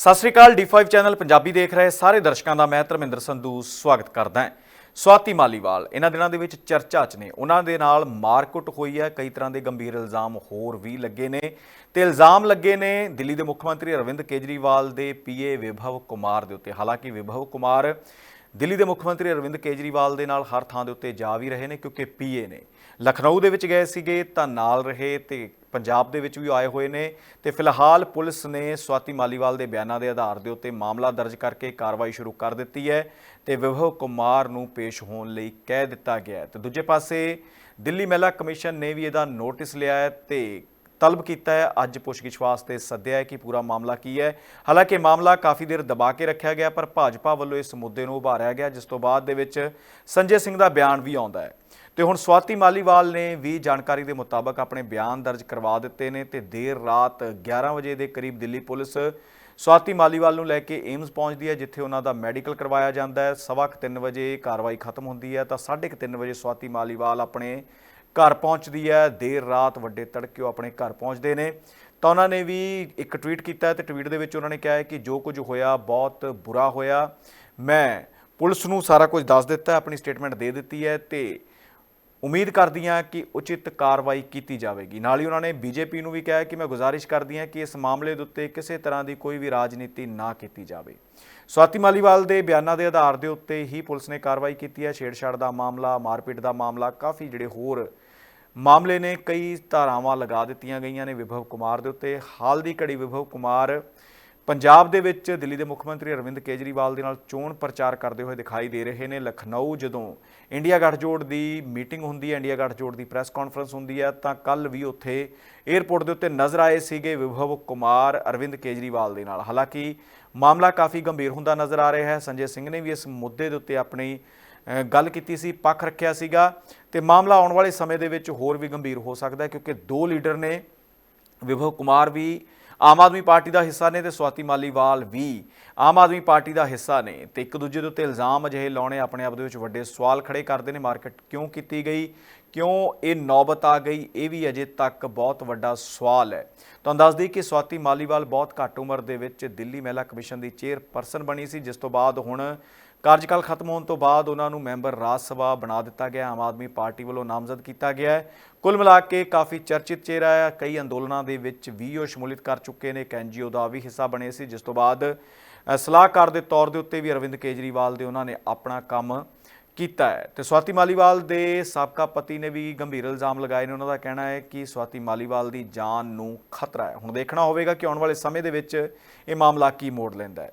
ਸਤਿ ਸ੍ਰੀ ਅਕਾਲ D5 channel Punjabi ਦੇਖ ਰਹੇ ਸਾਰੇ ਦਰਸ਼ਕਾਂ ਦਾ ਮੈਂ ਧਰਮਿੰਦਰ ਸੰਧੂ ਸਵਾਗਤ ਕਰਦਾ ਹਾਂ। ਸਵਾਤੀ ਮਾਲੀਵਾਲ, ਇਹਨਾਂ ਦਿਨਾਂ ਦੇ ਵਿੱਚ ਚਰਚਾ 'ਚ ਨੇ। ਉਹਨਾਂ ਦੇ ਨਾਲ ਮਾਰਕੁੱਟ ਹੋਈ ਹੈ। ਕਈ ਤਰ੍ਹਾਂ ਦੇ ਗੰਭੀਰ ਇਲਜ਼ਾਮ ਹੋਰ ਵੀ ਲੱਗੇ ਨੇ। ਤੇ ਇਲਜ਼ਾਮ ਲੱਗੇ ਨੇ ਦਿੱਲੀ ਦੇ ਮੁੱਖ ਮੰਤਰੀ ਅਰਵਿੰਦ ਕੇਜਰੀਵਾਲ ਦੇ ਪੀਏ ਵਿਭਵ ਕੁਮਾਰ ਦੇ ਉੱਤੇ। ਹਾਲਾਂਕਿ ਵਿਭਵ ਕੁਮਾਰ ਦਿੱਲੀ ਦੇ ਮੁੱਖ ਮੰਤਰੀ ਅਰਵਿੰਦ ਕੇਜਰੀਵਾਲ ਦੇ ਨਾਲ ਹਰ ਥਾਂ ਦੇ ਉੱਤੇ ਜਾ ਵੀ ਰਹੇ ਨੇ, ਕਿਉਂਕਿ ਪੀਏ ਨੇ। ਲਖਨਊ ਦੇ ਵਿੱਚ ਗਏ ਸੀਗੇ, ਤਾਂ ਨਾਲ ਰਹੇ ਤੇ ਪੰਜਾਬ ਦੇ ਵਿੱਚ ਵੀ ਆਏ ਹੋਏ ਨੇ ਤੇ ਫਿਲਹਾਲ ਪੁਲਿਸ ਨੇ ਸਵਾਤੀ ਮਾਲੀਵਾਲ ਦੇ ਬਿਆਨਾਂ ਦੇ ਆਧਾਰ ਦੇ ਉੱਤੇ ਮਾਮਲਾ ਦਰਜ ਕਰਕੇ ਕਾਰਵਾਈ ਸ਼ੁਰੂ ਕਰ ਦਿੱਤੀ ਹੈ ਤੇ ਵਿਭਵ ਕੁਮਾਰ ਨੂੰ ਪੇਸ਼ ਹੋਣ ਲਈ ਕਹਿ ਦਿੱਤਾ ਗਿਆ ਹੈ। ਤੇ ਦੂਜੇ ਪਾਸੇ ਦਿੱਲੀ ਮਹਿਲਾ ਕਮਿਸ਼ਨ ਨੇ ਵੀ ਇਹਦਾ ਨੋਟਿਸ ਲਿਆ ਹੈ ਤੇ ਤਲਬ ਕੀਤਾ ਹੈ। ਅੱਜ ਪੁੱਛਗਿੱਛ ਵਾਸਤੇ ਸੱਦਿਆ ਹੈ ਕਿ ਪੂਰਾ ਮਾਮਲਾ ਕੀ ਹੈ। ਹਾਲਾਂਕਿ ਮਾਮਲਾ ਕਾਫੀ ਦੇਰ ਦਬਾ ਕੇ ਰੱਖਿਆ ਗਿਆ, ਪਰ ਭਾਜਪਾ ਵੱਲੋਂ ਇਸ ਮੁੱਦੇ ਨੂੰ ਉਭਾਰਿਆ ਗਿਆ, ਜਿਸ ਤੋਂ ਬਾਅਦ ਦੇ ਵਿੱਚ ਸੰਜੇ ਸਿੰਘ ਦਾ ਬਿਆਨ ਵੀ ਆਉਂਦਾ ਹੈ। ਤੇ ਹੁਣ ਸਵਾਤੀ ਮਾਲੀਵਾਲ ਨੇ ਵੀ ਜਾਣਕਾਰੀ ਦੇ ਮੁਤਾਬਕ ਆਪਣੇ ਬਿਆਨ ਦਰਜ ਕਰਵਾ ਦਿੱਤੇ ਨੇ ਤੇ ਦੇਰ ਰਾਤ 11 ਵਜੇ ਦੇ ਕਰੀਬ ਦਿੱਲੀ ਪੁਲਿਸ ਸਵਾਤੀ ਮਾਲੀਵਾਲ ਨੂੰ ਲੈ ਕੇ ਏਮਸ ਪਹੁੰਚਦੀ ਹੈ, ਜਿੱਥੇ ਉਹਨਾਂ ਦਾ ਮੈਡੀਕਲ ਕਰਵਾਇਆ ਜਾਂਦਾ ਹੈ। ਸਵਾ ਕੁ ਤਿੰਨ ਵਜੇ ਕਾਰਵਾਈ ਖਤਮ ਹੁੰਦੀ ਹੈ ਤਾਂ 3:30 ਵਜੇ ਸਵਾਤੀ ਮਾਲੀਵਾਲ ਆਪਣੇ ਘਰ ਪਹੁੰਚਦੀ ਹੈ, ਦੇਰ ਰਾਤ ਵੱਡੇ ਤੜਕੇ ਉਹ ਆਪਣੇ ਘਰ ਪਹੁੰਚਦੇ ਨੇ। ਤਾਂ ਉਹਨਾਂ ਨੇ ਵੀ ਇੱਕ ਟਵੀਟ ਕੀਤਾ ਹੈ ਤੇ ਟਵੀਟ ਦੇ ਵਿੱਚ ਉਹਨਾਂ ਨੇ ਕਿਹਾ ਹੈ ਕਿ ਜੋ ਕੁਝ ਹੋਇਆ, ਬਹੁਤ ਬੁਰਾ ਹੋਇਆ। ਮੈਂ ਪੁਲਿਸ ਨੂੰ ਸਾਰਾ ਕੁਝ ਦੱਸ ਦਿੱਤਾ, ਆਪਣੀ ਸਟੇਟਮੈਂਟ ਦੇ ਦਿੱਤੀ ਹੈ ਤੇ ਉਮੀਦ ਕਰਦੀ ਹਾਂ ਕਿ ਉਚਿਤ ਕਾਰਵਾਈ ਕੀਤੀ ਜਾਵੇਗੀ। ਨਾਲ ਹੀ ਉਹਨਾਂ ਨੇ ਬੀਜੇਪੀ ਨੂੰ ਵੀ ਕਿਹਾ ਕਿ ਮੈਂ ਗੁਜ਼ਾਰਿਸ਼ ਕਰਦੀ ਹਾਂ ਕਿ ਇਸ ਮਾਮਲੇ ਦੇ ਉੱਤੇ ਕਿਸੇ ਤਰ੍ਹਾਂ ਦੀ ਕੋਈ ਵੀ ਰਾਜਨੀਤੀ ਨਾ ਕੀਤੀ ਜਾਵੇ। ਸਵਾਤੀ ਮਾਲੀਵਾਲ ਦੇ ਬਿਆਨਾਂ ਦੇ ਆਧਾਰ ਦੇ ਉੱਤੇ ਹੀ ਪੁਲਿਸ ਨੇ ਕਾਰਵਾਈ ਕੀਤੀ ਹੈ। ਛੇੜਛਾੜ ਦਾ ਮਾਮਲਾ, ਮਾਰਪੀਟ ਦਾ ਮਾਮਲਾ, ਕਾਫੀ ਜਿਹੜੇ ਹੋਰ ਮਾਮਲੇ ਨੇ, ਕਈ ਧਾਰਾਵਾਂ ਲਗਾ ਦਿੱਤੀਆਂ ਗਈਆਂ ਨੇ ਵਿਭਵ ਕੁਮਾਰ ਦੇ ਉੱਤੇ। ਹਾਲ ਦੀ ਘੜੀ ਵਿਭਵ ਕੁਮਾਰ ਪੰਜਾਬ ਦੇ ਵਿੱਚ ਦਿੱਲੀ ਦੇ ਮੁੱਖ ਮੰਤਰੀ ਅਰਵਿੰਦ ਕੇਜਰੀਵਾਲ ਦੇ ਨਾਲ ਚੋਣ ਪ੍ਰਚਾਰ ਕਰਦੇ ਹੋਏ ਦਿਖਾਈ ਦੇ ਰਹੇ ਨੇ ਲਖਨਊ, ਜਦੋਂ ਇੰਡੀਆ ਗੱਠਜੋੜ ਦੀ ਮੀਟਿੰਗ ਹੁੰਦੀ ਹੈ, ਇੰਡੀਆ ਗੱਠਜੋੜ ਦੀ ਪ੍ਰੈਸ ਕਾਨਫਰੰਸ ਹੁੰਦੀ ਹੈ, ਤਾਂ ਕੱਲ ਵੀ ਉੱਥੇ 에ਅਰਪੋਰਟ ਦੇ ਉੱਤੇ ਨਜ਼ਰ ਆਏ ਸੀਗੇ ਵਿਭਵ ਕੁਮਾਰ, ਅਰਵਿੰਦ ਕੇਜਰੀਵਾਲ ਦੇ ਨਾਲ। ਹਾਲਾਂਕਿ ਮਾਮਲਾ ਕਾਫੀ ਗੰਭੀਰ ਹੁੰਦਾ ਨਜ਼ਰ ਆ ਰਿਹਾ ਹੈ। ਸੰਜੇ ਸਿੰਘ ਨੇ ਵੀ ਇਸ ਮੁੱਦੇ ਦੇ ਉੱਤੇ ਆਪਣੀ ਗੱਲ ਕੀਤੀ ਸੀ, ਪੱਖ ਰੱਖਿਆ ਸੀਗਾ ਤੇ ਮਾਮਲਾ ਆਉਣ ਵਾਲੇ ਸਮੇਂ ਦੇ ਵਿੱਚ ਹੋਰ ਵੀ ਗੰਭੀਰ ਹੋ ਸਕਦਾ ਹੈ, ਕਿਉਂਕਿ ਦੋ ਲੀਡਰ ਨੇ। ਵਿਭਵ ਕੁਮਾਰ ਵੀ ਆਮ ਆਦਮੀ ਪਾਰਟੀ ਦਾ ਹਿੱਸਾ ਨੇ ਤੇ ਸਵਾਤੀ ਮਾਲੀਵਾਲ ਵੀ ਆਮ ਆਦਮੀ ਪਾਰਟੀ ਦਾ ਹਿੱਸਾ ਨੇ ਤੇ ਇੱਕ ਦੂਜੇ ਦੇ ਉੱਤੇ ਇਲਜ਼ਾਮ ਅਜਿਹੇ ਲਾਉਣੇ ਆਪਣੇ ਆਪ ਦੇ ਵਿੱਚ ਵੱਡੇ ਸਵਾਲ ਖੜੇ ਕਰਦੇ ਨੇ। ਮਾਰਕੀਟ ਕਿਉਂ ਕੀਤੀ ਗਈ? ਕਿਉਂ ਇਹ ਨੌਬਤ ਆ ਗਈ? ਇਹ ਵੀ ਅਜੇ ਤੱਕ ਬਹੁਤ ਵੱਡਾ ਸਵਾਲ ਹੈ। ਤੁਹਾਨੂੰ ਦੱਸ ਦਈਏ ਕਿ ਸਵਾਤੀ ਮਾਲੀਵਾਲ ਬਹੁਤ ਘੱਟ ਉਮਰ ਦੇ ਵਿੱਚ ਦਿੱਲੀ ਮਹਿਲਾ ਕਮਿਸ਼ਨ ਦੀ ਚੇਅਰਪਰਸਨ ਬਣੀ ਸੀ, ਜਿਸ ਤੋਂ ਬਾਅਦ ਹੁਣ ਕਾਰਜਕਾਲ ਖਤਮ ਹੋਣ ਤੋਂ ਬਾਅਦ ਉਹਨਾਂ ਨੂੰ ਮੈਂਬਰ ਰਾਜ ਸਭਾ ਬਣਾ ਦਿੱਤਾ ਗਿਆ। ਆਮ ਆਦਮੀ ਪਾਰਟੀ ਵੱਲੋਂ ਨਾਮਜ਼ਦ ਕੀਤਾ ਗਿਆ ਹੈ। ਕੁੱਲ ਮਿਲਾ ਕੇ ਕਾਫੀ ਚਰਚਿਤ ਚਿਹਰਾ ਹੈ। ਕਈ ਅੰਦੋਲਨਾਂ ਦੇ ਵਿੱਚ ਵੀ ਉਹ ਸ਼ਮੂਲੀਅਤ ਕਰ ਚੁੱਕੇ ਨੇ। ਇੱਕ ਐਨਜੀਓ ਦਾ ਵੀ ਹਿੱਸਾ ਬਣੇ ਸੀ। ਜਿਸ ਤੋਂ ਬਾਅਦ ਸਲਾਹਕਾਰ ਦੇ ਤੌਰ ਦੇ ਉੱਤੇ ਵੀ ਅਰਵਿੰਦ ਕੇਜਰੀਵਾਲ ਦੇ ਉਹਨਾਂ ਨੇ ਆਪਣਾ ਕੰਮ ਕੀਤਾ ਹੈ। ਤੇ ਸਵਾਤੀ ਮਾਲੀਵਾਲ ਦੇ ਸਾਬਕਾ ਪਤੀ ਨੇ ਵੀ ਗੰਭੀਰ ਇਲਜ਼ਾਮ ਲਗਾਏ ਨੇ। ਉਹਨਾਂ ਦਾ ਕਹਿਣਾ ਹੈ ਕਿ ਸਵਾਤੀ ਮਾਲੀਵਾਲ ਦੀ ਜਾਨ ਨੂੰ ਖਤਰਾ ਹੈ। ਹੁਣ ਦੇਖਣਾ ਹੋਵੇਗਾ ਕਿ ਆਉਣ ਵਾਲੇ ਸਮੇਂ ਦੇ ਵਿੱਚ ਇਹ ਮਾਮਲਾ ਕੀ ਮੋੜ ਲੈਂਦਾ ਹੈ।